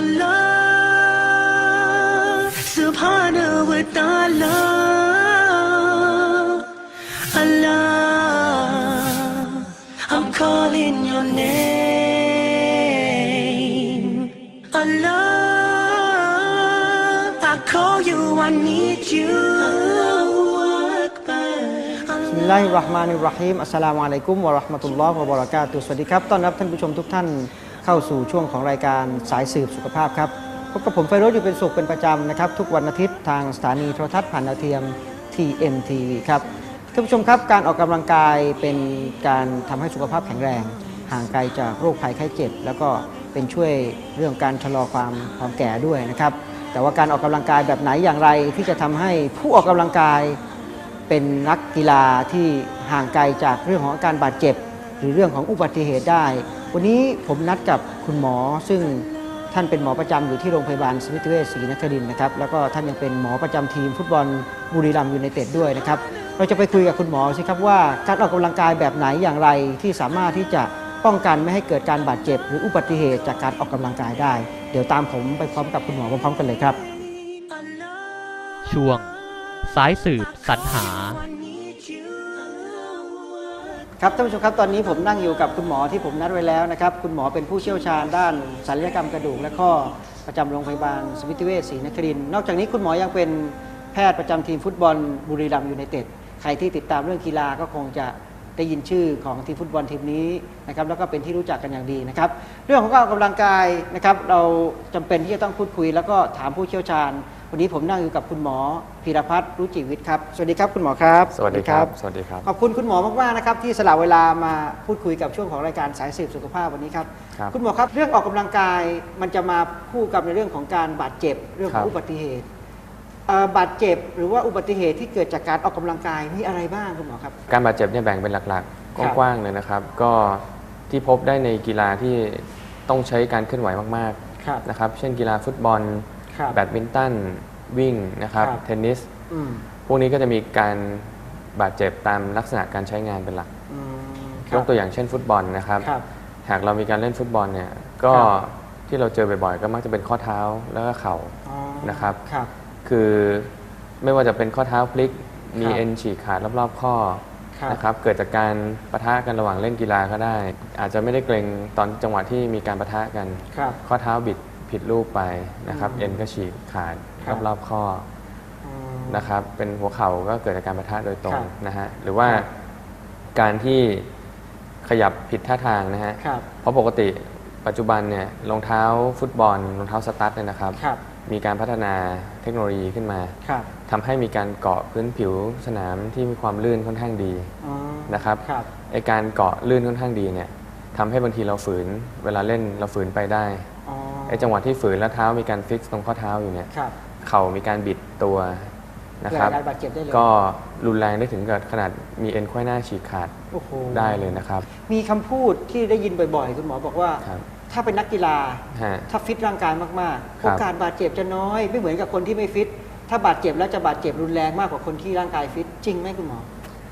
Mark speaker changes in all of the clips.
Speaker 1: Allah, Subhanahu wa Taala. Allah, I'm calling your name. Allah, I call you, I need you. Allahu Akbar.
Speaker 2: บิสมิลลาฮิรเราะห์มานิรเราะฮีมอัสสลามุอะลัยกุมวะเราะห์มะตุลลอฮ์วะบะเราะกาตุฮ์สวัสดีครับ ต้อนรับท่านผู้ชมทุกท่าน เข้าสู่ช่วงของรายการสายสืบสุขภาพครับพบกับผมไฟโรจน์อยู่เป็นสุขเป็นประจำนะครับ ทุกวันอาทิตย์ทางสถานีโทรทัศน์ผ่านดาวเทียม TMTV ครับท่านผู้ชมครับการออกกำลังกายเป็นการทำให้สุขภาพแข็งแรง ห่างไกลจากโรคภัยไข้เจ็บ แล้วก็เป็นช่วยเรื่องการชะลอความความแก่ด้วยนะครับแต่ว่าการออกกำลังกายแบบไหนอย่างไรที่จะทำให้ผู้ออกกำลังกายเป็นนักกีฬาที่ห่างไกลจากเรื่องของอาการบาดเจ็บ หรือเรื่องของอุบัติเหตุได้ วันนี้ผมนัดกับคุณหมอซึ่งท่านเป็นหมอประจำอยู่ที่โรงพยาบาลสมิติเวชศรีนครินนะครับแล้วก็ท่านยังเป็นหมอประจำทีมฟุตบอลบุรีรัมย์ยูไนเต็ดด้วยนะครับเราจะไปคุยกับคุณหมอสิครับว่าการออกกำลังกายแบบไหนอย่างไรที่สามารถที่จะป้องกันไม่ให้เกิดการบาดเจ็บ หรืออุบัติเหตุจากการออกกำลังกายได้ เดี๋ยวตามผมไปพร้อมกับคุณหมอพร้อมๆกันเลยครับ
Speaker 3: ช่วง สายสืบสรรหา
Speaker 2: ครับท่านผู้ชมครับตอนนี้ผมนั่งอยู่กับคุณหมอที่ผมนัดไว้แล้วนะครับคุณหมอเป็นผู้เชี่ยวชาญด้านศัลยกรรมกระดูกและข้อประจำโรงพยาบาลสมิติเวชศรีนครินทร์นอกจากนี้คุณหมอยังเป็นแพทย์ประจำทีมฟุตบอลบุรีรัมย์ยูไนเต็ดใครที่ติดตามเรื่องกีฬาก็คงจะได้ยินชื่อของทีมฟุตบอลทีมนี้นะครับแล้วก็เป็นที่รู้จักกันอย่างดีนะครับเรื่องของการออกกำลังกายนะครับเราจำเป็นที่จะต้องพูดคุย แล้วก็ถามผู้เชี่ยวชาญ วันนี้ผมนั่งอยู่กับคุณหมอพีรพัฒน์รุจิวิทย์ครับ สวัสดีครับคุณหมอครับ
Speaker 4: สวัสดีครับ สวัสดีครับ
Speaker 2: ขอบคุณคุณหมอมากๆนะครับที่สละเวลามาพูดคุยกับช่วงของรายการสายสืบสุขภาพวันนี้ครับ
Speaker 4: ครับ
Speaker 2: ณหมอครับเรื่องออกกำลังกายมันจะมาคู่กับในเรื่องของการบาดเจ็บเรื่องข
Speaker 4: ครั
Speaker 2: อง
Speaker 4: บ
Speaker 2: อุบัติเหตุเอ่อบาดเจ็บหรือว่าอุบัติเหตุที่เกิดจากการออกกำลังกายมีอะไรบ้างคุณหมอครับ
Speaker 4: การบาดเจ็บเนี่ยแบ่งเป็นหลัก
Speaker 2: ครับ
Speaker 4: ๆกว้างๆเลยนะครับ ก็ที่พบได้ในกีฬาที่ต้องใช้การเคลื่อนไหวมาก
Speaker 2: ครับ
Speaker 4: ๆนะครับ เช่นกีฬาฟุตบอล
Speaker 2: ครับ
Speaker 4: แบดมินตันวิ่งนะครับ
Speaker 2: ครับ
Speaker 4: เทนนิส
Speaker 2: อืม
Speaker 4: พวกนี้ก็จะมีการบาดเจ็บตามลักษณะการใช้งานเป็นหลัก
Speaker 2: อืมค
Speaker 4: ย
Speaker 2: รับ
Speaker 4: กตัวอย่างเช่นฟุตบอลนะครับ
Speaker 2: ครับ
Speaker 4: หากเรามีการเล่นฟุตบอลเนี่ยก็
Speaker 2: ครับ
Speaker 4: ที่เราเจอบ่อยๆ ก็มักจะเป็นข้อเท้าแล้วก็เข่า
Speaker 2: อ๋อ
Speaker 4: นะครับ
Speaker 2: ครับ
Speaker 4: คือไม่ว่าจะเป็นข้อเท้าพลิก มี
Speaker 2: ครับ
Speaker 4: เอ็นฉีกขาดรอบๆข้อ
Speaker 2: ครับ
Speaker 4: นะครับเกิดจากการปะทะกันระหว่างเล่นกีฬาก็ได้ อาจจะไม่ได้เกรงตอนจังหวะที่มีการปะทะกัน
Speaker 2: ครับ
Speaker 4: ข้อเท้าบิด ผิดรูปไปนะครับ
Speaker 2: อืม
Speaker 4: เอ็นก็ฉีกขาด
Speaker 2: ครับ
Speaker 4: รอบๆข้อ
Speaker 2: อืม
Speaker 4: นะครับเป็นหัวเข่าก็เกิดจากการปะทะโดยตรง
Speaker 2: ครับ
Speaker 4: นะฮะหรือว่า
Speaker 2: ครับ
Speaker 4: การที่ขยับผิดท่าทางนะฮะ
Speaker 2: ครับ
Speaker 4: เพราะปกติปัจจุบันเนี่ยรองเท้าฟุตบอลรองเท้าสตั๊ดเนี่ยนะครับ
Speaker 2: ครับ
Speaker 4: มีการพัฒนาเทคโนโลยีขึ้นมา
Speaker 2: ครับ
Speaker 4: ทำให้มีการเกาะพื้นผิวสนามที่มีความลื่นค่อนข้างดี
Speaker 2: อ๋อ
Speaker 4: นะครับ
Speaker 2: ครับ
Speaker 4: ไอการเกาะลื่นค่อนข้างดีเนี่ยทำให้บางทีเราฝืน เวลาเล่นเราฝืนไปได้
Speaker 2: อ๋อ
Speaker 4: ไอจังหวะที่ฝืนแล้วเท้ามีการฟิกซ์ตรงข้อเท้าอยู่เนี่ย
Speaker 2: ครับ
Speaker 4: เข่ามีการบิดตัวนะครับ
Speaker 2: เกิดอาการบาดเจ็บได้เลย
Speaker 4: ก็รุนแรงได้ถึงกับขนาดมีเอ็นไขว้หน้าฉีกขาด
Speaker 2: โอ้โห
Speaker 4: ได้เลยนะครับ
Speaker 2: มีคำพูดที่ได้ยินบ่อยๆ คุณหมอบอกว่า
Speaker 4: ครับ
Speaker 2: ถ้าเป็นนักกีฬา
Speaker 4: ฮะ
Speaker 2: ถ้าฟิตร่างกายมากๆ
Speaker 4: ครั
Speaker 2: โอบ กาสบาดเจ็บจะน้อย ไม่เหมือนกับคนที่ไม่ฟิต ถ้าบาดเจ็บแล้วจะบาดเจ็บรุนแรงมากกว่าคนที่ร่างกายฟิต จริงไหมคุณหมอ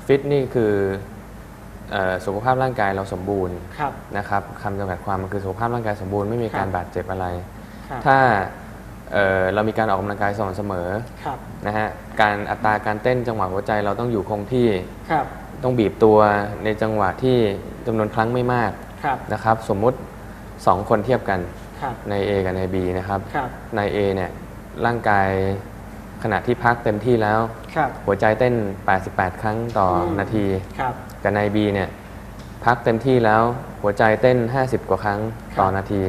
Speaker 4: ฟิตนี่คือเอ่อ สุขภาพร่างกายเราสมบูรณ์
Speaker 2: ครับ
Speaker 4: นะครับคำจำกัดความมันคือสุขภาพร่างกายสมบูรณ์ไม่มีการ
Speaker 2: ครับ
Speaker 4: บาดเจ็บอะไร
Speaker 2: ครับ
Speaker 4: ถ้าเอ่อเรามีการออกกำลังกายสม่ำเสมอ
Speaker 2: ครับ
Speaker 4: นะฮะการอัตราการเต้นจังหวะหัวใจเราต้องอยู่คงที่
Speaker 2: ครับ
Speaker 4: ต้องบีบตัวในจังหวะที่จำนวนครั้งไม่มาก
Speaker 2: ครับ
Speaker 4: นะครับ สมมุติ 2 คนเทียบกัน
Speaker 2: ครับ
Speaker 4: ใน A กับใน B นะครับ
Speaker 2: ครับ
Speaker 4: ใน A เนี่ยร่างกายขณะที่พักเต็มที่แล้ว
Speaker 2: ครับ
Speaker 4: หัวใจเต้น 88 ครั้งต่ออ
Speaker 2: ม
Speaker 4: นาที
Speaker 2: ครับ
Speaker 4: กับใน B เนี่ยพักเต็มที่แล้วหัวใจเต้น 50 กว่าครั้งต่อ
Speaker 2: ครับ
Speaker 4: นาที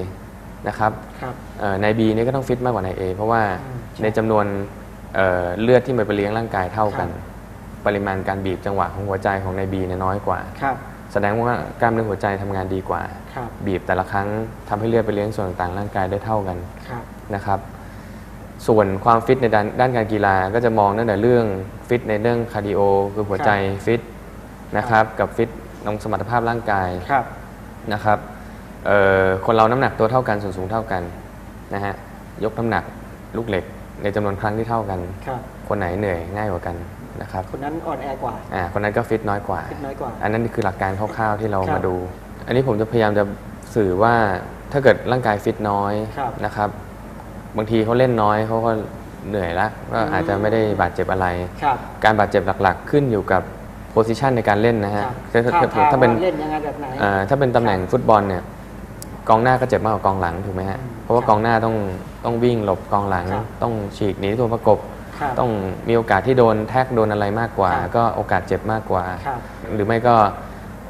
Speaker 4: นะครับ
Speaker 2: ครับ
Speaker 4: เอ่อใน B นี่ก็ต้องฟิตมากกว่าใน A เพราะว่า
Speaker 2: อืมใช่
Speaker 4: ในจำนวนเอ่อเลือดที่มันไปเลี้ยงร่างกายเท่ากัน
Speaker 2: ครับ
Speaker 4: ปริมาณการบีบจังหวะของหัวใจของใน B เนี่ยน้อยกว่า
Speaker 2: ครับ
Speaker 4: แสดงว่ากล้ามเนื้อหัวใจทำงานดีกว่า
Speaker 2: ครับ
Speaker 4: บีบแต่ละครั้งทำให้เลือดไปเลี้ยงส่วนต่างๆร่างกายได้เท่ากัน
Speaker 2: ครับ
Speaker 4: นะครับ ส่วนความฟิตในด้านด้านการกีฬาก็จะมองตั้งแต่เรื่องฟิตในเรื่องคาร์ดิโอคือหัวใจฟิต นะครับ กับฟิตตรงสมรรถภาพร่างกาย
Speaker 2: ครับ
Speaker 4: นะครับเอ่อคนเราน้ำหนักตัวเท่ากันส่วนสูงเท่ากันนะฮะยกน้ำหนักลูกเหล็กในจำนวนครั้งที่เท่ากัน
Speaker 2: ครับ
Speaker 4: คนไหนเหนื่อยง่ายกว่ากันนะครับ
Speaker 2: คนนั้นอ่อนแอกว่า
Speaker 4: อ่าคนนั้นก็ฟิตน้อยกว่า
Speaker 2: ฟิตน้อยกว่า
Speaker 4: อันนั้นคือหลักการคร่าวๆที่เรา
Speaker 2: ครับ
Speaker 4: มาดู อันนี้ผมจะพยายามจะสื่อว่าถ้าเกิดร่างกายฟิตน้อย
Speaker 2: ครับ
Speaker 4: นะครับ บางทีเขาเล่นน้อยเขาก็เหนื่อยแล้วก็อาจจะไม่ได้บาดเจ็บอะไร
Speaker 2: ครับ
Speaker 4: การบาดเจ็บหลักๆ ขึ้นอยู่กับ โพซิชันในการเล่นนะฮะ
Speaker 2: ครับ
Speaker 4: ถ้า
Speaker 2: ท่าทาง
Speaker 4: ถ้าเป็น
Speaker 2: ว่าเล่นยังไงแบบไหน
Speaker 4: อ่าถ้าเป็นตำแหน่งฟุตบอลเนี่ยกองหน้าก็เจ็บมากกว่ากองหลังถูกไหมฮะ
Speaker 2: อืม
Speaker 4: เพราะว่า
Speaker 2: ครับ
Speaker 4: กองหน้าต้องต้องวิ่งหลบกองหลัง
Speaker 2: ครับ
Speaker 4: ต้องฉีกหนีตัวประกบ
Speaker 2: ครับ
Speaker 4: ต้องมีโอกาสที่โดนแท็กโดนอะไรมากกว่า
Speaker 2: ครับ
Speaker 4: ก็โอกาสเจ็บมากกว่า
Speaker 2: ครับ
Speaker 4: หรือไม่ก็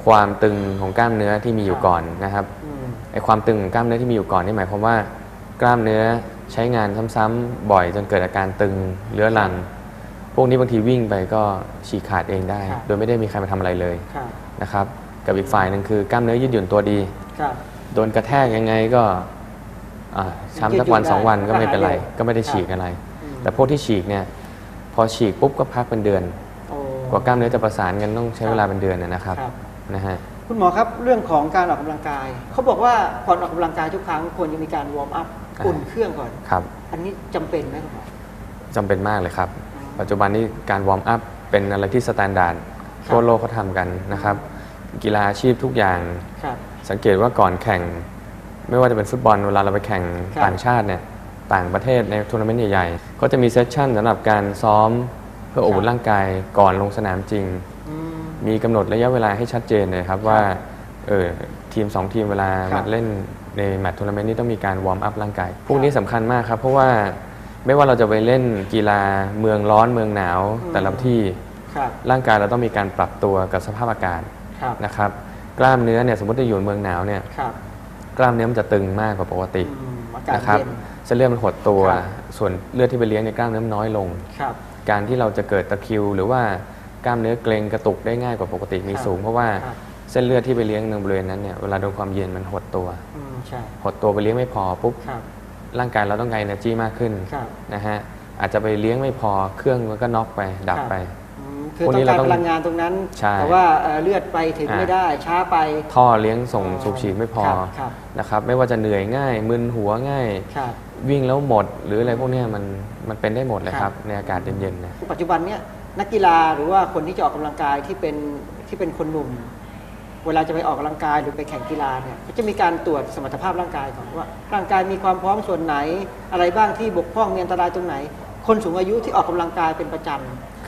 Speaker 4: ความตึงของกล้ามเนื้อที่มีอยู่
Speaker 2: ครับ
Speaker 4: ก่อนนะครับ
Speaker 2: อืม
Speaker 4: ไอความตึงของกล้ามเนื้อที่มีอยู่ก่อนนี่หมายความว่ากล้ามเนื้อใช้งานซ้ำๆบ่อยจนเกิดอาการตึงเรื้อรังพ วกนี้บางทีวิ่งไปก็ฉีกขาดเองได้
Speaker 2: ครับ
Speaker 4: โดยไม่ได้มีใครมาทำอะไรเลย
Speaker 2: ครับ
Speaker 4: นะครับ กับอีกฝ่ายหนึ่งคือกล้ามเนื้อยืดหยุ่นตัวดี
Speaker 2: ครับ
Speaker 4: โดนกระแทกยังไงก็อ่าช้ำสักวัน
Speaker 2: ยืดหยุ่นได้
Speaker 4: สองวันก็ไม่เป็นไร
Speaker 2: ก็หายเร็ว
Speaker 4: ก็ไม่ได้
Speaker 2: ครับ
Speaker 4: ฉีกอะไร
Speaker 2: อืม
Speaker 4: แต่พวกที่ฉีกเนี่ยพอฉีกปุ๊บก็พักเป็นเดือน
Speaker 2: โอ้
Speaker 4: กว่ากล้ามเนื้อจะประสานกันต้องใช้
Speaker 2: ครับ
Speaker 4: เวลาเป็นเดือนนะนะครับ
Speaker 2: ครับ
Speaker 4: นะฮะ
Speaker 2: คุณหมอครับเรื่องของการออกกำลังกายเขาบอกว่าก่อนออกกำลังกายทุกครั้งควรจะมีการวอร์มอัพ
Speaker 4: อ่า
Speaker 2: อุ่นเครื่องก่อน
Speaker 4: ครับ
Speaker 2: อันนี้จำเป็นไหมคุณหมอ
Speaker 4: จำเป็นมากเลยครับ
Speaker 2: อ๋อ
Speaker 4: ปัจจุบันนี้การวอร์มอัพเป็นอะไรที่สแตนดาร์ด
Speaker 2: ครับ
Speaker 4: ทั่วโลกเขาทำกันนะครับ กีฬาอาชีพทุกอย่าง
Speaker 2: ครับ
Speaker 4: สังเกตว่าก่อนแข่ง ไม่ว่าจะเป็นฟุตบอลเวลาเราไปแข่ง
Speaker 2: ครับ
Speaker 4: ต่างชาติเนี่ยต่างประเทศในทัวร์นาเมนต์ใหญ่ๆเขาจะมีเซสชั่นสำหรับการซ้อมเพื่ออบอุ่นร่างกายก่อนลงสนามจริง
Speaker 2: อืม
Speaker 4: มีกำหนดระยะเวลาให้ชัดเจนเลยครับว่าเออทีม 2 ทีมเวลา
Speaker 2: ครั
Speaker 4: มา
Speaker 2: บ
Speaker 4: เล่นในแมตช์ทัวร์นาเมนต์นี้ต้องมีการวอร์มอัพร่างกาย พวกนี้สำคัญมากครับ เพราะว่า ไม่ว่าเราจะไปเล่นกีฬาเมืองร้อนเมืองหนาว แต่ละที่
Speaker 2: ครับ
Speaker 4: ร่างกายเราต้องมีการปรับตัวกับสภาพอากาศ
Speaker 2: ครับ
Speaker 4: นะครับ กล้ามเนื้อเนี่ยสมมติจะอยู่เมืองหนาวเนี่ย
Speaker 2: ครับ
Speaker 4: กล้ามเนื้อมันจะตึงมากกว่าปกติ
Speaker 2: อืมอากาศ
Speaker 4: นะครับ
Speaker 2: เย็น
Speaker 4: เส้นเลือดมันหดตัว
Speaker 2: ครับ
Speaker 4: ส่วนเลือดที่ไปเลี้ยงในกล้ามเนื้อมันน้อยลง
Speaker 2: ครับ
Speaker 4: การที่เราจะเกิดตะคริว หรือว่ากล้ามเนื้อเกร็งกระตุกได้ง่ายกว่าปกติมี
Speaker 2: ครับ
Speaker 4: สูง เพราะว่า
Speaker 2: ครับ
Speaker 4: เส้นเลือดที่ไปเลี้ยงในบริเวณนั้นเนี่ยเวลาโดนความเย็นมันหดตัว
Speaker 2: อืมใช่
Speaker 4: หดตัวไปเลี้ยงไม่พอปุ๊บ
Speaker 2: ครับ
Speaker 4: ร่างกายเราต้องการ energy มากขึ้น
Speaker 2: ครับ
Speaker 4: นะฮะอาจจะไปเลี้ยงไม่พอเครื่องมันก็น็อกไปดับไป
Speaker 2: อืมคือ
Speaker 4: พวก
Speaker 2: ต้อ
Speaker 4: นี้
Speaker 2: ง
Speaker 4: เรา
Speaker 2: การ
Speaker 4: ต้อง
Speaker 2: พลังงานตรงนั้น
Speaker 4: ใช่
Speaker 2: แต่ว่าเอ่อเลือดไปถึง
Speaker 4: อ่า
Speaker 2: ไม่ได้ช้าไป
Speaker 4: ท่อเลี้ยงส่งสูบฉีดไม่พอ
Speaker 2: ครับครับ
Speaker 4: นะครับไม่ว่าจะเหนื่อยง่ายมึนหัวง่าย
Speaker 2: ครับ
Speaker 4: วิ่งแล้วหมด หรืออะไรพวกเนี้ยมันมันเป็นได้หมดเลยค
Speaker 2: ครั
Speaker 4: รับ บ ในอากาศเย็นๆนะ
Speaker 2: ปัจจุบันเนี้ยนักกีฬาหรือว่าคนที่จะออกกำลังกายที่เป็นที่เป็นคนหนุ่ม เวลาจะไปออกกำลังกายหรือไปแข่งกีฬาเนี่ยก็จะมีการตรวจสมรรถภาพร่างกายก่อนว่า ร่างกายมีความพร้อมส่วนไหน อะไรบ้างที่บกพร่องมีอันตรายตรงไหน คนสูงอายุที่ออกกำลังกายเป็นประจ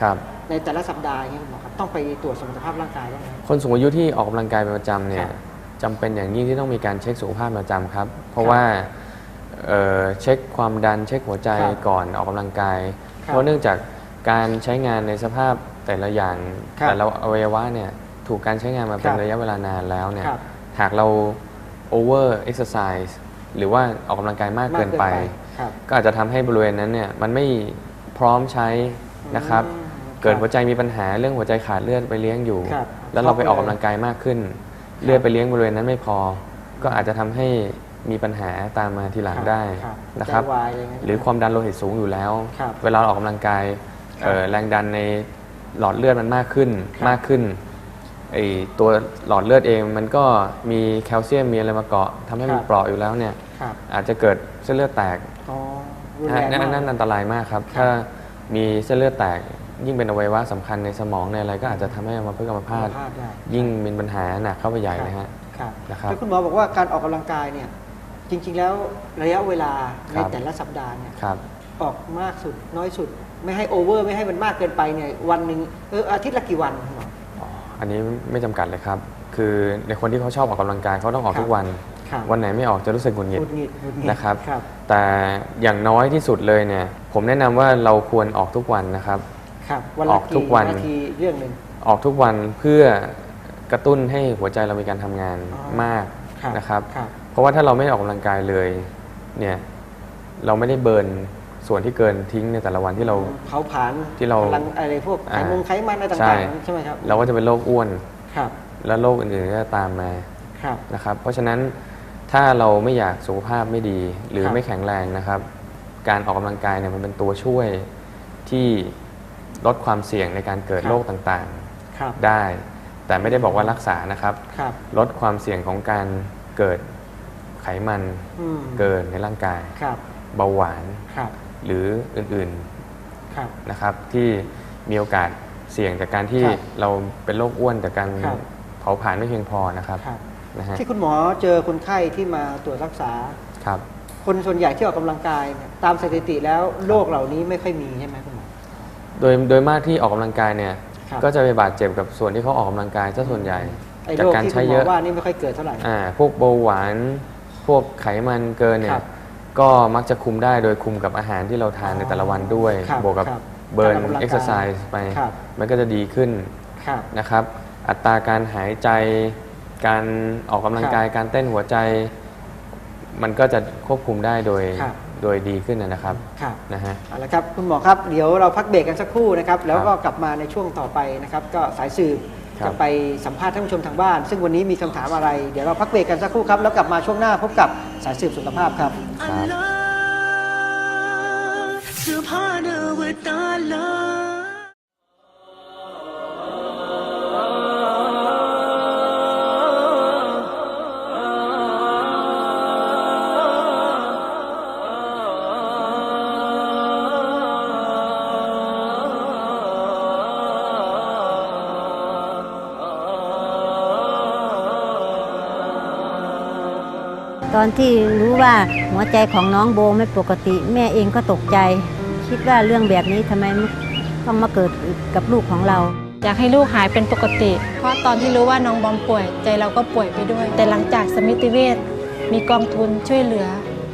Speaker 4: ครับำ
Speaker 2: ในแต่ละสัปดาห์อย่างเงี้ยคุณหมอครับต้องไปตรวจสมรรถภาพร่างกายบ้างไหม
Speaker 4: คนสูงอายุที่ออกกำลังกายเป็นประจำเนี่
Speaker 2: ค
Speaker 4: ย
Speaker 2: รับ
Speaker 4: จำเป็นอย่างยิ่งที่ต้องมีการเช็คสุขภาพประจำครับ เพ
Speaker 2: ครั
Speaker 4: ราะ
Speaker 2: บ
Speaker 4: ว่าเอ่อเช็คความดันเช็คหัวใจ
Speaker 2: ครับ
Speaker 4: ก่อนออกกำลังกาย
Speaker 2: ครับ
Speaker 4: เพราะเนื่องจากการใช้งานในสภาพแต่ละอย่าง
Speaker 2: ครับ
Speaker 4: แต่ละอวัยวะเนี่ย ถูกการใช้งานมาเป็
Speaker 2: คนรับ
Speaker 4: ระยะเวลานานแล้วเนี่ย
Speaker 2: ครับ
Speaker 4: หากเรา over exercise หรือว่าออกกำลังกายมากเกินไป
Speaker 2: ครับ
Speaker 4: ก็อาจจะทำให้บริเวณนั้นเนี่ยมันไม่พร้อมใช้นะครับ
Speaker 2: อืม
Speaker 4: เกิด
Speaker 2: ครับ
Speaker 4: หัวใจมีปัญหาเรื่องหัวใจขาดเลือดไปเลี้ยงอยู่
Speaker 2: ครับ
Speaker 4: แล้วเราไป
Speaker 2: ช็
Speaker 4: อ
Speaker 2: อก
Speaker 4: อก
Speaker 2: เลย
Speaker 4: กำลังกายมากขึ้น เลือดไปเลี้ยงบริเวณนั้นไม่พอ ก็อาจจะทำให้มีปัญหาตามมาทีหลังได้
Speaker 2: ครับ
Speaker 4: นะครับ
Speaker 2: หัวใจวายอะไรเงี้ย
Speaker 4: หรือความดันโลหิตสูงอยู่แล้ว
Speaker 2: ครับ
Speaker 4: เวลาเราออกกำลังกาย
Speaker 2: ครับ
Speaker 4: เอ่อแรงดันในหลอดเลือดมันมากขึ้น
Speaker 2: ครับ
Speaker 4: มากขึ้น ไอตัวหลอดเลือดเองมันก็มีแคลเซียมมีอะไรมาเกาะทำให้มันเปราะอยู่แล้วเนี่ย
Speaker 2: ครับ
Speaker 4: อาจจะเกิดเส้นเลือดแตก
Speaker 2: อ๋อรุน
Speaker 4: นะ
Speaker 2: แรง
Speaker 4: นั่น
Speaker 2: มาก
Speaker 4: นั่นอันตรายมากครับ
Speaker 2: ครับ
Speaker 4: ถ้ามีเส้นเลือดแตก ยิ่งเป็นอวัยวะสำคัญในสมองในอะไรก็อาจจะทำให้อัมพฤกษ์อัมพาต
Speaker 2: พลาดได้
Speaker 4: ยิ่งมีปัญหาหนักเข้าไปใหญ่เลยฮะ
Speaker 2: ครับ
Speaker 4: นะครับ
Speaker 2: แล้วคุณหมอบอกว่าการออกกำลังกายเนี่ยจริง ๆ แล้วระยะเวลา
Speaker 4: ค
Speaker 2: ใน
Speaker 4: รับ
Speaker 2: แต่ละสัปดาห์เนี่ย
Speaker 4: ครับ
Speaker 2: ออกมากสุดน้อยสุด ไม่ให้โอเวอร์ไม่ให้มันมากเกินไปเนี่ยวันหนึ่งเอออาทิตย์ละกี่วันคุณหมอ
Speaker 4: อ๋ออันนี้ไม่จำกัดเลยครับ คือในคนที่เขาชอบออกกำลังกายเขาต้องออก
Speaker 2: ครับ
Speaker 4: ทุกวัน
Speaker 2: ครับ
Speaker 4: วันไหนไม่ออกจะรู้สึกหงุดหงิ
Speaker 2: ห
Speaker 4: ด
Speaker 2: งุดหงิดหงุดหงิด
Speaker 4: นะครับ
Speaker 2: ครับ
Speaker 4: แต่อย่างน้อยที่สุดเลยเนี่ยผมแนะนำว่าเราควรออกทุกวันนะครับ
Speaker 2: ครับวัน
Speaker 4: อ
Speaker 2: ละ
Speaker 4: อกทุกวัน
Speaker 2: นาทีเรื่องหนึ่ง
Speaker 4: ออกทุกวันเพื่อกระตุ้นให้หัวใจเรามีการทำงาน
Speaker 2: อ๋อ
Speaker 4: มาก
Speaker 2: ครับ
Speaker 4: นะครับ
Speaker 2: ครับ
Speaker 4: เพราะว่าถ้าเราไม่ออกกำลังกายเลยเนี่ยเราไม่ได้เบิร์น ส่วนที่เกินทิ้งในแต่ละวันที่เรา
Speaker 2: เผาผลาญ
Speaker 4: ที่เรา
Speaker 2: พลังอะไรพวกไข
Speaker 4: อ่า
Speaker 2: มงไขมันอะไร
Speaker 4: ใช่
Speaker 2: ต่างๆ ใช่ไหมครับ
Speaker 4: เราก็จะเป็นโรคอ้วน
Speaker 2: ครับ
Speaker 4: และโรคอื่นๆก็จะตามมา
Speaker 2: ครับ
Speaker 4: นะครับ เพราะฉะนั้นถ้าเราไม่อยากสุขภาพไม่ดี หรือ
Speaker 2: ครับ
Speaker 4: ไม่แข็งแรงนะครับ การออกกำลังกายเนี่ยมันเป็นตัวช่วยที่ลดความเสี่ยงในการเกิดโรคต่าง
Speaker 2: ครับ
Speaker 4: ๆ ได้ แต่ไม่ได้บอกว่ารักษานะครับ
Speaker 2: ครับ
Speaker 4: ลดความเสี่ยงของการเกิดไขมัน
Speaker 2: อืม
Speaker 4: เกินในร่างกาย
Speaker 2: ครับ
Speaker 4: เบาหวาน
Speaker 2: ครับ
Speaker 4: หรืออื่น
Speaker 2: ครับ
Speaker 4: ๆนะครับที่มีโอกาสเสี่ยงจากการที่
Speaker 2: ครับ
Speaker 4: เราเป็นโรคอ้วนจากการ
Speaker 2: ครับ
Speaker 4: เผาผลาญไม่เพียงพอนะครับ
Speaker 2: ครับ
Speaker 4: นะฮะ
Speaker 2: ที่คุณหมอเจอคนไข้ที่มาตรวจรักษา
Speaker 4: ครับ
Speaker 2: คนส่วนใหญ่ที่ออกกำลังกายเนี่ยตามสถิติแล้วโรคเหล่านี้ไม่ค่อยมีใช่ไหมคุณหมอ
Speaker 4: โดยโดยมากที่ออกกำลังกายเนี่ย
Speaker 2: ครับ
Speaker 4: ก็จะไปบาดเจ็บกับส่วนที่เขาออกกำลังกายซะส่วนใหญ่
Speaker 2: ไอ้
Speaker 4: จาก
Speaker 2: โรค
Speaker 4: การ
Speaker 2: ที่คุ
Speaker 4: ใช้
Speaker 2: ณหม
Speaker 4: เย
Speaker 2: อ
Speaker 4: อะ
Speaker 2: ว่านี่ไม่ค่อยเกิดเท่าไหร่
Speaker 4: อ่าพวกเบาหวาน พวกไขมันเกินเนี่
Speaker 2: ครั
Speaker 4: ย
Speaker 2: บ
Speaker 4: ก็มักจะคุมได้โดยคุมกับอาหารที่เราทานในแต่ละวันด้วย
Speaker 2: ครับ
Speaker 4: บวกกับ
Speaker 2: ครับ
Speaker 4: เบิร์น
Speaker 2: การออกกำลังกาย
Speaker 4: เอ็กซ์ไซส์ไป
Speaker 2: ครับ
Speaker 4: มันก็จะดีขึ้น
Speaker 2: ครับ
Speaker 4: นะครับ อัตราการหายใจ การออกกำลังกาย การเต้นหัวใจ มันก็จะควบคุมได้โดย
Speaker 2: ครับ
Speaker 4: โดยดีขึ้นนะครับ
Speaker 2: ครับ
Speaker 4: นะฮะ
Speaker 2: เอาละครับคุณหมอครับเดี๋ยวเราพักเบรกกันสักครู่นะครับแล้วก็
Speaker 4: ครับ
Speaker 2: กลับมาในช่วงต่อไปนะครับ ก็สายสืบ
Speaker 4: ครับ
Speaker 2: จะไปสัมภาษณ์ท่านผู้ชมทางบ้าน ซึ่งวันนี้มีคำถามอะไร เดี๋ยวเราพักเบรกกันสักครู่ครับ แล้วกลับมาช่วงหน้าพบกับสายสืบสุขภาพครับ
Speaker 4: ค
Speaker 5: อนที่รู้ว่าหัวใจของน้องโบไม่ปกติ แม่เองก็ตกใจ คิดว่าเรื่องแบบนี้ทำไมต้องมาเกิดกับลูกของเรา
Speaker 6: อยากให้ลูกหายเป็นปกติ เพราะตอนที่รู้ว่าน้องบอมป่วย ใจเราก็ป่วยไปด้วย แต่หลังจากสมิติเวชมีกองทุนช่วยเหลือ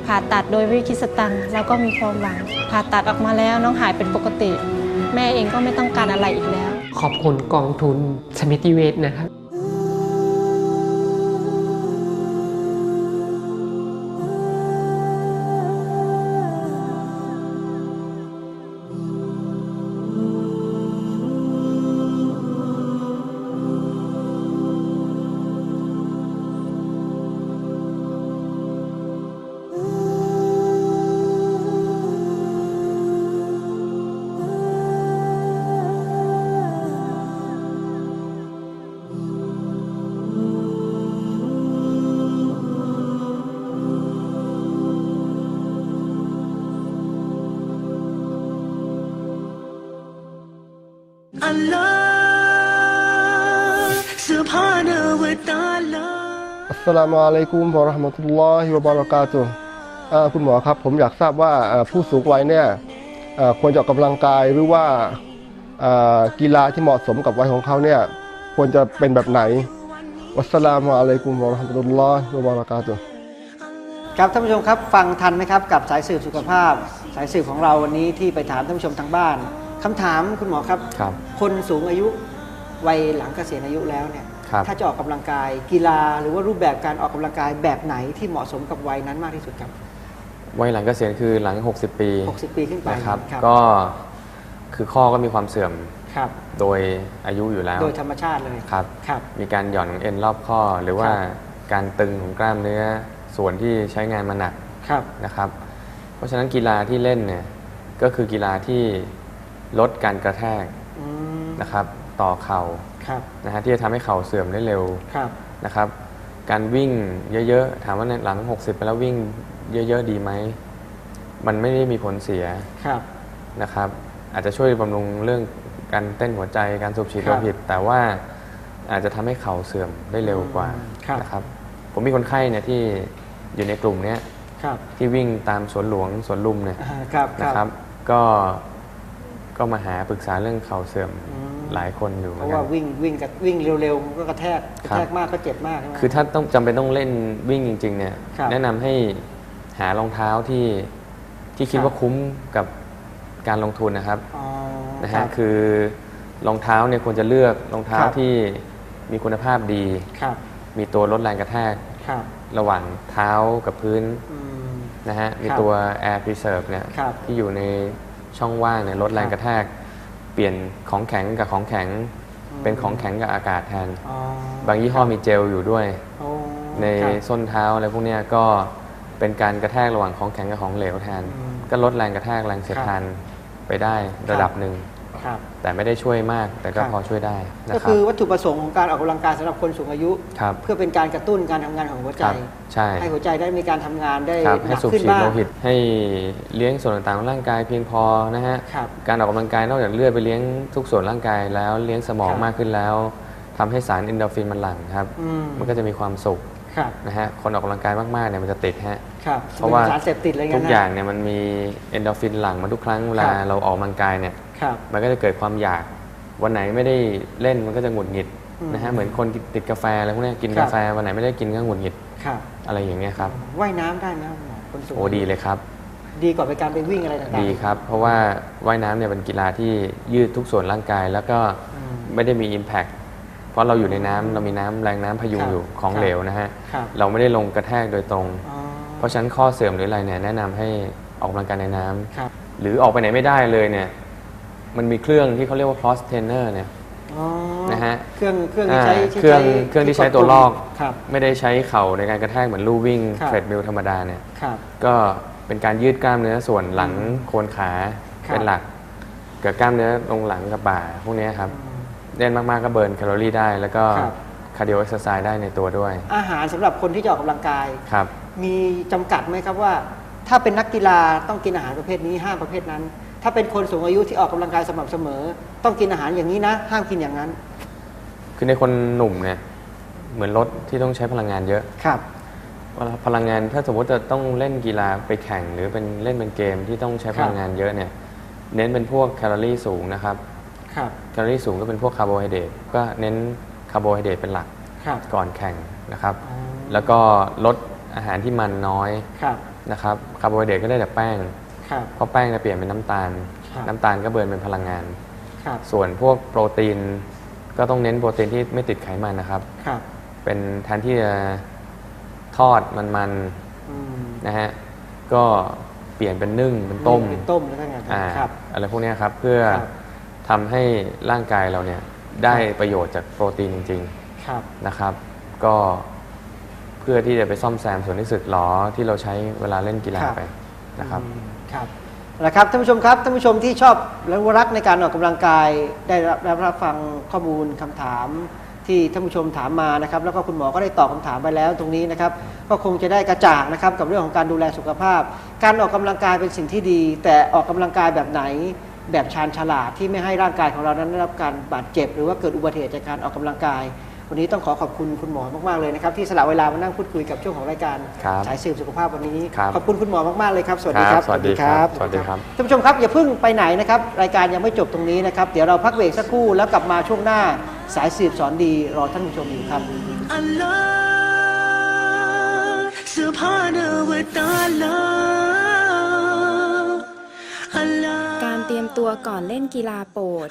Speaker 6: ผ่าตัดโดยวิคิดสตังค์เราก็มีความหวัง ผ่าตัดออกมาแล้วน้องหายเป็นปกติ แม่เองก็ไม่ต้องการอะไรอีกแล้ว
Speaker 7: ขอบคุณกองทุนสมิติเวชนะครับ
Speaker 8: สสลามุอะลัยกุมวะเราะห์มะตุลลอฮิวะบะเราะกาตุฮ์เอ่อคุณหมอครับ ผมอยากทราบว่าเอ่อผู้สูงวัยเนี่ยเอ่อควรจะออกกำลังกายหรือว่าเอ่อกีฬาที่เหมาะสมกับวัยของเขาเนี่ยควรจะเป็นแบบไหนวัสสลามุอะลัยกุมวะเราะห์มะตุลลอฮิวะบะเราะกาตุฮ์
Speaker 2: ครับท่านผู้ชมครับฟังทันไหมครับกับสายสืบสุขภาพ สายสืบของเราวันนี้ที่ไปถามท่านผู้ชมทางบ้านคำถามคุณหมอครับ
Speaker 4: ครับ
Speaker 2: คนสูงอายุวัยหลังเกษียณอายุแล้วเนี่ย
Speaker 4: ครับ
Speaker 2: ถ้าจะออกกำลังกายกีฬา หรือว่ารูปแบบการออกกำลังกายแบบไหนที่เหมาะสมกับวัยนั้นมากที่สุดครับ
Speaker 4: วัยหลังเกษียณคือหลัง 60 ปี
Speaker 2: 60 ปีขึ้นไป
Speaker 4: นะครับ
Speaker 2: ครับ
Speaker 4: ก็คือข้อก็มีความเสื่อม
Speaker 2: ครับ
Speaker 4: โดยอายุอยู่แล้ว
Speaker 2: โดยธรรมชาติเลย
Speaker 4: ครับ
Speaker 2: ครับ
Speaker 4: มีการหย่อนของเอ็นรอบข้อ หรือว่า
Speaker 2: ครับ
Speaker 4: การตึงของกล้ามเนื้อส่วนที่ใช้งานมาหนัก
Speaker 2: ครับ
Speaker 4: นะครับ เพราะฉะนั้นกีฬาที่เล่นเนี่ยก็คือกีฬาที่ลดการกระแทก
Speaker 2: อืม
Speaker 4: นะครับ ต่อเข่า
Speaker 2: ครับ
Speaker 4: นะฮะที่จะทำให้เข่าเสื่อมได้เร็ว
Speaker 2: ครับ
Speaker 4: นะครับ การวิ่งเยอะๆถามว่าในหลัง 60 ไปแล้ววิ่งเยอะๆดีไหมมันไม่ได้มีผลเสีย
Speaker 2: ครับ
Speaker 4: นะครับ อาจจะช่วยบำรุงเรื่องการเต้นหัวใจการสูบฉีด
Speaker 2: ครั
Speaker 4: โล
Speaker 2: บ
Speaker 4: หิต แต่ว่าอาจจะทำให้เข่าเสื่อมได้เร็วกว่า
Speaker 2: ครับ
Speaker 4: นะครับ ผมมีคนไข้เนี่ยที่อยู่ในกลุ่มเนี้ย
Speaker 2: ครับ
Speaker 4: ที่วิ่งตามสวนหลวงสวนลุมเนี่ย
Speaker 2: อ่าครับค
Speaker 4: นะ
Speaker 2: รับ
Speaker 4: ครับ ก็ก็มาหาปรึกษาเรื่องเข่าเสื่อม
Speaker 2: อืม
Speaker 4: หลายคนอยู่เห
Speaker 2: เพ
Speaker 4: มือน
Speaker 2: ราะ
Speaker 4: กั
Speaker 2: ว่าน วิ่งวิ่งกับวิ่งเร็วๆมันก็กระแทกกระ
Speaker 4: ครับ
Speaker 2: แทกมากก็เจ็บมากใช่ไหม
Speaker 4: คือถ้าต้องจำเป็นต้องเล่นวิ่งจริง ๆ เนี่ย
Speaker 2: ครับ
Speaker 4: แนะนำให้หารองเท้าที่ที่คิด
Speaker 2: ครับ
Speaker 4: ว่าคุ้มกับการลงทุนนะครับ
Speaker 2: อ๋อ
Speaker 4: นะ
Speaker 2: ครั
Speaker 4: ฮะ
Speaker 2: บ
Speaker 4: คือรองเท้าเนี่ยควรจะเลือกรองเท้า
Speaker 2: ครับ
Speaker 4: ที่มีคุณภาพดี
Speaker 2: ครับ
Speaker 4: มีตัวลดแรงกระแทก
Speaker 2: ครับ
Speaker 4: ระหว่างเท้ากับพื้น
Speaker 2: อืม
Speaker 4: นะฮะมี
Speaker 2: ครับ
Speaker 4: ตัว Air Preserve เนี่ย
Speaker 2: ครับ
Speaker 4: ที่อยู่ในช่องว่างเนี่ยลดแรง
Speaker 2: ครับ
Speaker 4: กระแทกเปลี่ยนของแข็งกับของแข็ง
Speaker 2: อืม
Speaker 4: เป็นของแข็งกับอากาศแทน
Speaker 2: อ๋อบา
Speaker 4: งยี่ห้อมีเจลอยู่ด้วย
Speaker 2: โอ้
Speaker 4: ใน
Speaker 2: ครับ
Speaker 4: ส้นเท้าอะไรพวกเนี้ยก็เป็นการกระแทกระหว่างของแข็งกับของเหลวแทน
Speaker 2: อืม
Speaker 4: ก็ลดแรงกระแทกแรงเสียด
Speaker 2: ครับ
Speaker 4: ทานไปได้ระดับหนึ่ง
Speaker 2: ครับ
Speaker 4: แต่ไม่ได้ช่วยมากแต่ก็
Speaker 2: ครับ
Speaker 4: พอช่วยได้นะ
Speaker 2: ก็
Speaker 4: ครั
Speaker 2: คื
Speaker 4: บ
Speaker 2: อวัตถุประสงค์ของการออกกำลังกายสำหรับคนสูงอายุ
Speaker 4: ครับ
Speaker 2: เพื่อเป็นการกระตุ้นการทำงานของหัวใจ
Speaker 4: ครับใช่
Speaker 2: ให้หัวใจได้มีการทำงานได้
Speaker 4: ครับ
Speaker 2: ห
Speaker 4: ให้
Speaker 2: นัก
Speaker 4: สูบ
Speaker 2: ขึ้น
Speaker 4: ฉีด
Speaker 2: บ้าง
Speaker 4: โลหิตให้เลี้ยงส่วนต่างๆของร่างกายเพียงพอนะฮะ
Speaker 2: ครับ
Speaker 4: การออกกำลังกายนอกจากเลือดไปเลี้ยงทุกส่วนร่างกายแล้วเลี้ยงสมอง
Speaker 2: ครับ
Speaker 4: มากขึ้นแล้วทำให้สารเอนโดรฟินมันหลั่งครับ
Speaker 2: อืม
Speaker 4: มันก็จะมีความสุข
Speaker 2: ครับ
Speaker 4: นะฮะคนออกกำลังกายมากๆเนี่ยมันจะติดฮะ
Speaker 2: ครับ
Speaker 4: เพราะว่า
Speaker 2: สารเสพติดอะไรเงี้ย
Speaker 4: ทุก
Speaker 2: นะ
Speaker 4: อย่างเนี่ยมันมีเอนโดรฟินหลั่งมาทุกครั้งเวลา
Speaker 2: ครับ
Speaker 4: เราออกกำลังกายเนี่ย
Speaker 2: ครับ
Speaker 4: มันก็จะเกิดความอยาก วันไหนไม่ได้เล่นมันก็จะหงุดหงิด
Speaker 2: อืม
Speaker 4: นะฮะเหมือนคนติดกาแฟอะไรพวกเนี้ยกิน
Speaker 2: ครับ
Speaker 4: กาแฟวันไหนไม่ได้กินก็หงุดหงิด
Speaker 2: ครับ
Speaker 4: อะไรอย่างเงี้ยครับ
Speaker 2: ว่ายน้ำได้ไหมครับหมอคนสูง
Speaker 4: โอ้ดีเลยครับ
Speaker 2: ดีกว่าไปการไปวิ่งอะไรต่างๆ
Speaker 4: ดีครับ เพราะว่าว่ายน้ำเนี่ยเป็นกีฬาที่ยืดทุกส่วนร่างกาย แล้วก็
Speaker 2: อืม
Speaker 4: ไม่ได้มี Impact เพราะเราอยู่ในน้ำเรามีน้ำแรงน้ำพยุง
Speaker 2: ครับ
Speaker 4: อยู่ของ
Speaker 2: ครับ
Speaker 4: เหลวนะฮะ
Speaker 2: ครับ
Speaker 4: เราไม่ได้ลงกระแทกโดยตรง
Speaker 2: อ๋อ
Speaker 4: เพราะฉะนั้นข้อเสื่อมหรืออะไรเนี่ยแนะนำให้ออกกำลังกายในน้ำ
Speaker 2: ครับ
Speaker 4: หรือออกไปไหนไม่ได้เลยเนี่ย มันมีเครื่องที่เขาเรียกว่า cross trainer เนี่ย
Speaker 2: อ๋อ
Speaker 4: นะฮะ
Speaker 2: เครื่องเครื่องที่ใช้
Speaker 4: อ่า
Speaker 2: ที่
Speaker 4: เครื่อง
Speaker 2: ใช้
Speaker 4: เครื่องที่ใช้ตัวลอก
Speaker 2: ครับ
Speaker 4: ไม่ได้ใช้เข่าในการกระแทกเหมือนลู่วิ่ง
Speaker 2: ครับ
Speaker 4: เทรดมิลธรรมดาเนี่ย
Speaker 2: ครับ
Speaker 4: ก็เป็นการยืดกล้ามเนื้อส่วนหลังโคนขา
Speaker 2: ครับ
Speaker 4: เป็นหลัก เกิดกล้ามเนื้อตรงหลังกับบ่าพวกเนี้ยครับเล่นมากๆก็เบิร์นแคลอรี่ได้ แล้วก็
Speaker 2: ครับ
Speaker 4: คาร์ดิโอเอ็กซ์ไซส์ได้ในตัวด้วย
Speaker 2: อาหารสำหรับคนที่จะออกกำลังกาย
Speaker 4: ครับ
Speaker 2: มีจำกัดไหมครับว่า ถ้าเป็นนักกีฬาต้องกินอาหารประเภทนี้ห้ามประเภทนั้น ถ้าเป็นคนสูงอายุที่ออกกำลังกายสม่ำเสมอ ต้องกินอาหารอย่างนี้นะ ห้ามกินอย่างนั้น
Speaker 4: คือในคนหนุ่มเนี่ยเหมือนรถที่ต้องใช้พลังงานเยอะ
Speaker 2: ครับ
Speaker 4: เวลาพลังงานถ้าสมมติจะต้องเล่นกีฬาไปแข่งหรือเป็นเล่นเป็นเกมที่ต้องใช้พลังงานเยอะเนี่ยเน้นเป็นพวกแคลอรี่สูงนะครับ
Speaker 2: ครับ
Speaker 4: แคลอรี่สูงก็เป็นพวกคาร์โบไฮเดรตก็เน้นคาร์โบไฮเดรตเป็นหลัก
Speaker 2: ครับ
Speaker 4: ก่อนแข่งนะครับ
Speaker 2: อ๋อ
Speaker 4: แล้วก็ลดอาหารที่มันน้อย
Speaker 2: ครับ
Speaker 4: นะครับคาร์โบไฮเดรตก็ได้แต่แป้ง
Speaker 2: ครับ
Speaker 4: เพราะแป้งจะเปลี่ยนเป็นน้ำตาล
Speaker 2: ครับ
Speaker 4: น้ำตาลก็เบิร์นเป็นพลังงาน
Speaker 2: ครับ
Speaker 4: ส่วนพวกโปรตีนก็ต้องเน้นโปรตีนที่ไม่ติดไขมันนะครับ
Speaker 2: ครับ
Speaker 4: เป็นแทนที่จะทอดมัน
Speaker 2: อืม
Speaker 4: ๆนะฮะก็เปลี่ยนเป็นนึ่งเป็นต้ม
Speaker 2: เป็นต้มแล้วก็ไง
Speaker 4: อ่า
Speaker 2: ครับ
Speaker 4: อะไรพวกเนี้ยครับเพื่อ
Speaker 2: ครับ
Speaker 4: ทำให้ร่างกายเราเนี่ยได้ประโยชน์จากโปรตีนจริง
Speaker 2: ครับ
Speaker 4: ๆนะครับ ก็เพื่อที่จะไปซ่อมแซมส่วนที่สึกหรอที่เราใช้เวลาเล่นกีฬา
Speaker 2: ครับ
Speaker 4: ไปนะครับ
Speaker 2: อืม ครับนะครับท่านผู้ชมครับท่านผู้ชมที่ชอบและรักในการออกกำลังกายได้รับได้รับฟังข้อมูลคำถามที่ท่านผู้ชมถามมานะครับ แล้วก็คุณหมอก็ได้ตอบคำถามไปแล้วตรงนี้นะครับ ก็คงจะได้กระจ่างนะครับกับเรื่องของการดูแลสุขภาพ การออกกำลังกายเป็นสิ่งที่ดี แต่ออกกำลังกายแบบไหน แบบชาญฉลาดที่ไม่ให้ร่างกายของเรานั้นได้รับการบาดเจ็บ หรือว่าเกิดอุบัติเหตุจากการออกกำลังกาย วันนี้ต้องขอขอบคุณคุณหมอมากๆเลยนะครับที่สละเวลามานั่งพูดคุยกับช่วงของรายการ
Speaker 4: ครับ
Speaker 2: สายสืบสุขภาพวันนี้
Speaker 4: ครับ
Speaker 2: ขอบคุณคุณหมอมากๆเลยครับ สวัสดีครับ
Speaker 4: สวัสดีครับสวัสดีครับ
Speaker 2: ท่านผู้ชมครับอย่าเพิ่งไปไหนนะครับรายการยังไม่จบตรงนี้นะครับเดี๋ยวเราพักเบรกสักครู่แล้วกลับมาช่วงหน้าสายสืบสอนดีรอท่านผู้ชมอยู่ครับ
Speaker 1: Allah subhanahu wa ta'ala Allah
Speaker 9: การ เตรียมตัวก่อนเล่นกีฬาโปรด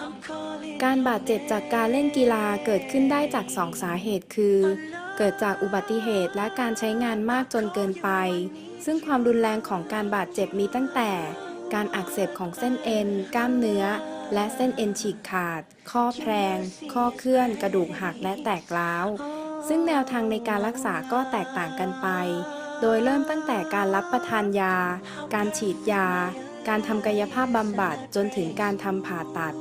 Speaker 9: การบาดเจ็บจากการเล่นกีฬาเกิดขึ้นได้จากสองสาเหตุคือ เกิดจากอุบัติเหตุและการใช้งานมากจนเกินไป ซึ่งความรุนแรงของการบาดเจ็บมีตั้งแต่ การอักเสบของเส้นเอ็น กล้ามเนื้อ และเส้นเอ็นฉีกขาด ข้อแพรงข้อเคลื่อน กระดูกหักและแตกร้าว ซึ่งแนวทางในการรักษาก็แตกต่างกันไป โดยเริ่มตั้งแต่การรับประทานยา การฉีดยา การทำกายภาพบำบัดจนถึงการทำผ่าตัด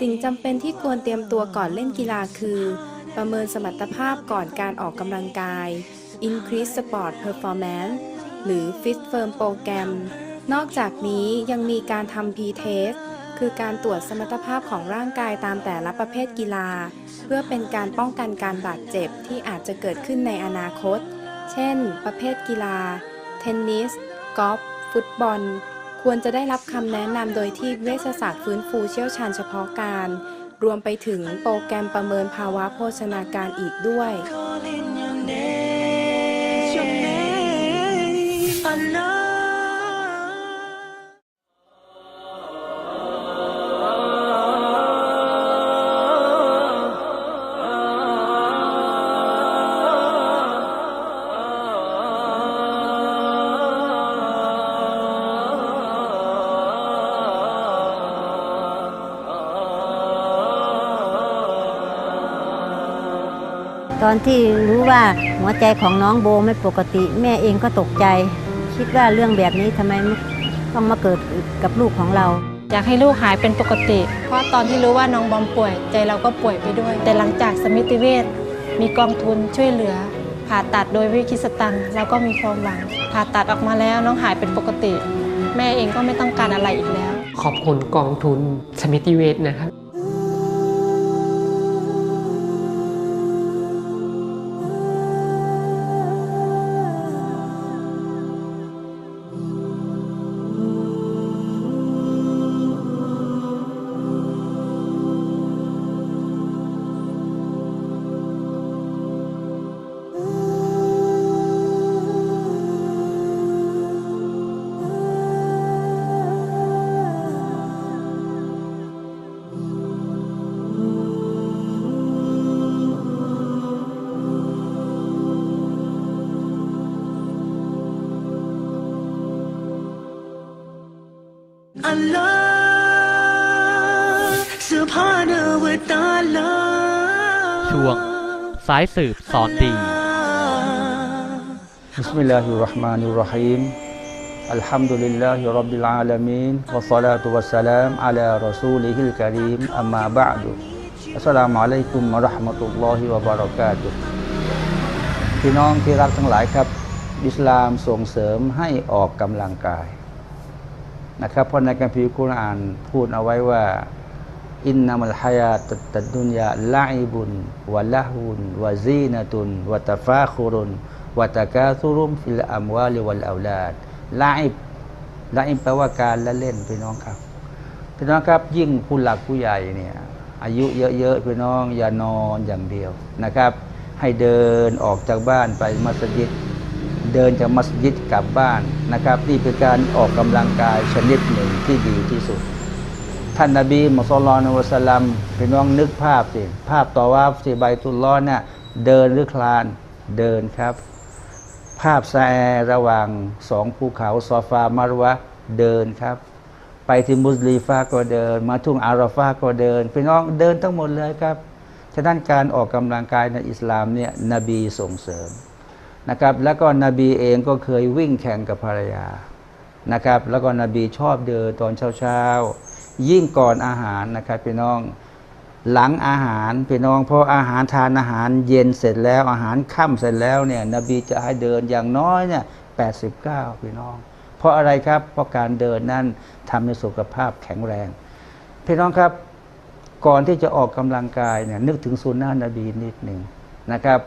Speaker 9: สิ่งจำเป็นที่ควรเตรียมตัวก่อนเล่นกีฬาคือ ประเมินสมรรถภาพก่อนการออกกำลังกาย Increase Sport Performance หรือ Fit Firm Program นอกจากนี้ยังมีการทำ P-Test คือการตรวจสมรรถภาพของร่างกายตามแต่ละประเภทกีฬา เพื่อเป็นการป้องกันการบาดเจ็บที่อาจจะเกิดขึ้นในอนาคต เช่น ประเภทกีฬา เทนนิส กอล์ฟ ฟุตบอล ควรจะได้รับคำแนะนำโดยที่เวชศาสตร์ฟื้นฟูเชี่ยวชาญเฉพาะการ รวมไปถึงโปรแกรมประเมินภาวะโภชนาการอีกด้วย
Speaker 1: I
Speaker 5: know อนที่รู้ว่าหัวใจของน้องโบไม่ปกติ แม่เองก็ตกใจ คิดว่าเรื่องแบบนี้ทำไมต้องมาเกิดกับลูกของเรา
Speaker 6: อยากให้ลูกหายเป็นปกติ เพราะตอนที่รู้ว่าน้องบอมป่วย ใจเราก็ป่วยไปด้วย แต่หลังจากสมิติเวชมีกองทุนช่วยเหลือ ผ่าตัดโดยวิคิดสตังค์เราก็มีความหวัง ผ่าตัดออกมาแล้วน้องหายเป็นปกติ แม่เองก็ไม่ต้องการอะไรอีกแล้ว
Speaker 7: ขอบคุณกองทุนสมิติเวชนะครับ
Speaker 3: ช่วงสายสืบสอนดี
Speaker 10: بسم الله الرحمن الرحيم الحمد لله رب العالمين والصلاة والسلام على رسوله الكريم أما بعد السلام عليكم ورحمة الله وبركاته พี่น้องที่รักทั้งหลายครับ อิสลามส่งเสริมให้ออกกำลังกาย นะครับ เพราะในคัมภีร์คุรอานพูดเอาไว้ว่า อินนามัลฮายาตตัดดุนยาลาอิบุนวะละฮุนวะซีนตุนวะตฟาคุรุนวะตะกาซุรุมฟิลอัมวาลิวัลอาลาดลาอิบลาอิบแปลว่าการละเล่นพี่น้องครับพี่น้องครับ ยิ่งผู้หลักผู้ใหญ่เนี่ยอายุเยอะๆพี่น้องอย่านอนอย่างเดียวนะครับ ให้เดินออกจากบ้านไปมัสยิด เดินจากมัสยิดกลับบ้านนะครับ นี่เป็นการออกกำลังกายชนิดหนึ่งที่ดีที่สุด ท่านนาบีมุสลิมวะสลัมพี่น้องนึกภาพสิภาพต่อว่าสิใบตุลล้อเนี่ยเดินหรือคลานเดินครับ ภาพแซระหว่างสองภูเขาซอฟามารวะเดินครับ ไปที่มุสลิฟาก็เดิน มาทุ่งอาราฟาก็เดินพี่น้องเดินทั้งหมดเลยครับฉะนั้นการออกกำลังกายในอิสลามเนี่ยนบีส่งเสริม นะครับ แล้วก็นบีเองก็เคยวิ่งแข่งกับภรรยานะครับ แล้วก็นบีชอบเดินตอนเช้าๆ ยิ่งก่อนอาหารนะครับพี่น้องหลังอาหารพี่น้องพออาหารทานอาหารเย็นเสร็จแล้วอาหารค่ำเสร็จแล้วเนี่ยนบีจะให้เดินอย่างน้อยเนี่ย89พี่น้อง เพราะอะไรครับ เพราะการเดินนั้นทำให้สุขภาพแข็งแรง พี่น้องครับก่อนที่จะออกกำลังกายเนี่ยนึกถึงสุนนะนบีนิดหนึ่งนะครับ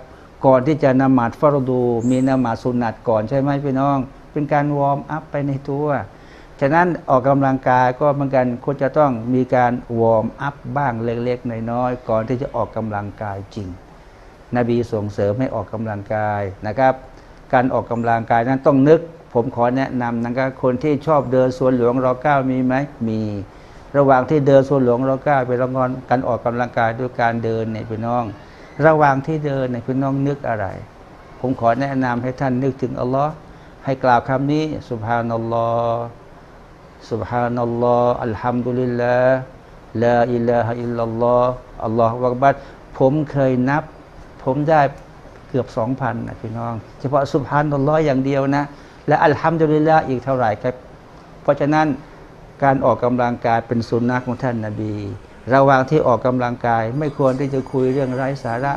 Speaker 10: ก่อนที่จะนมาดฟารดู มีนมาดสุนัตก่อนใช่ไหมพี่น้อง เป็นการวอร์มอัพไปในตัว ฉะนั้นออกกำลังกายก็เหมือนกันควรจะต้องมีการวอร์มอัพบ้างเล็กๆน้อยๆก่อนที่จะออกกำลังกายจริง นบีส่งเสริมให้ออกกำลังกายนะครับ การออกกำลังกายนั้นต้องนึก ผมขอแนะนำนะครับคนที่ชอบเดินสวนหลวงรอเก้ามีไหมมีระหว่างที่เดินสวนหลวงรอเก้าไปละงอนการออกกำลังกายด้วยการเดินเนี่ยพี่น้อง ระหว่างที่เดินเนี่ยพี่น้องนึกอะไร ผมขอแนะนำให้ท่านนึกถึงอัลลอฮ์ให้กล่าวคำนี้สุบฮานัลลอฮ์สุบฮานัลลอฮ์อัลฮัมดุลิลลาห์ลาอิลาฮะอิลลัลลอฮ์อัลลอฮฺวะกบัดผมเคยนับ ผมได้เกือบสองพันนะพี่น้อง เฉพาะสุบฮานัลลอฮ์อย่างเดียวนะ และอัลฮัมดุลิลลาห์อีกเท่าไหร่ครับ เพราะฉะนั้นการออกกำลังกายเป็นสุนนะของท่านนาบี ระหว่างที่ออกกำลังกาย ไม่ควรที่จะคุยเรื่องไร้สาระ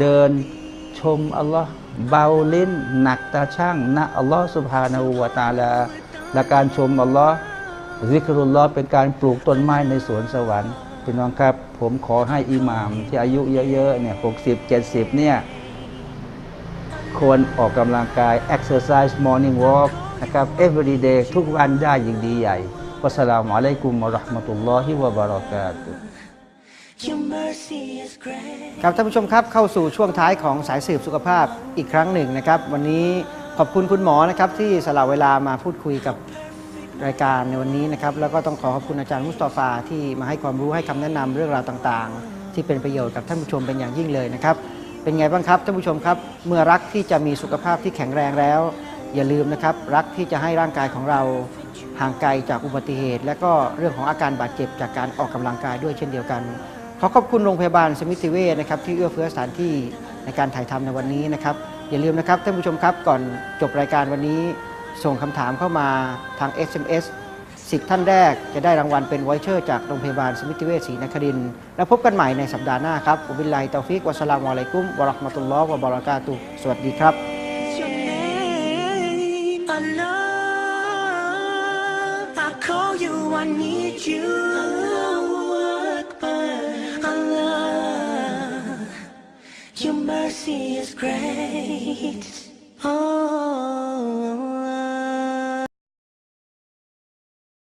Speaker 10: เดินชมอัลลอฮ์เบาลิ้น หนักตาช่างนะอัลลอฮ์สุบฮานาอูวาตาลาและการชมอัลลอฮ์ซิกรุลลอฮ์เป็นการปลูกต้นไม้ในสวนสวรรค์พี่น้องครับ ผมขอให้อิหม่ามที่อายุเยอะๆเนี่ยหกสิบเจ็ดสิบเนี่ยควรออกกำลังกาย exercise morning walk นะครับ every day ทุกวันได้ยิ่งดีใหญ่ วัสสลามุอะลัยกุมวะเราะห์มะตุลลอฮิวะบะเราะกาตุฮ์
Speaker 1: Your mercy is great
Speaker 2: ครับท่านผู้ชมครับเข้าสู่ช่วงท้ายของสายสืบสุขภาพอีกครั้งหนึ่งนะครับ วันนี้ขอบคุณคุณหมอนะครับที่สละเวลามาพูดคุยกับรายการในวันนี้นะครับแล้วก็ต้องขอขอบคุณอาจารย์มุสตอฟาที่มาให้ความรู้ให้คำแนะนำเรื่องราวต่างๆ ที่เป็นประโยชน์กับท่านผู้ชมเป็นอย่างยิ่งเลยนะครับ เป็นไงบ้างครับท่านผู้ชมครับ เมื่อรักที่จะมีสุขภาพที่แข็งแรงแล้ว อย่าลืมนะครับ รักที่จะให้ร่างกายของเรา ห่างไกลจากอุบัติเหตุ และก็เรื่องของอาการบาดเจ็บจากการออกกำลังกายด้วยเช่นเดียวกัน ขอขอบคุณโรงพยาบาลสมิติเวชนะครับที่เอื้อเฟื้อสถานที่ในการถ่ายทำในวันนี้นะครับอย่าลืมนะครับท่านผู้ชมครับก่อนจบรายการวันนี้ ส่งคำถามเข้ามาทาง SMS 10ท่านแรกจะได้รางวัลเป็นไวเชอร์จากโรงพยาบาลสมิติเวชศรีนครินทร์แล้วพบกันใหม่ในสัปดาห์หน้าครับอุบิลลตอฟิกวะสลามุอะลัยกุ้มวะราะห์มะตุลลอฮ์วะบรากาตุสวัสดีครับ
Speaker 1: I need you. Allahu Akbar. Allah, your mercy is great. Oh.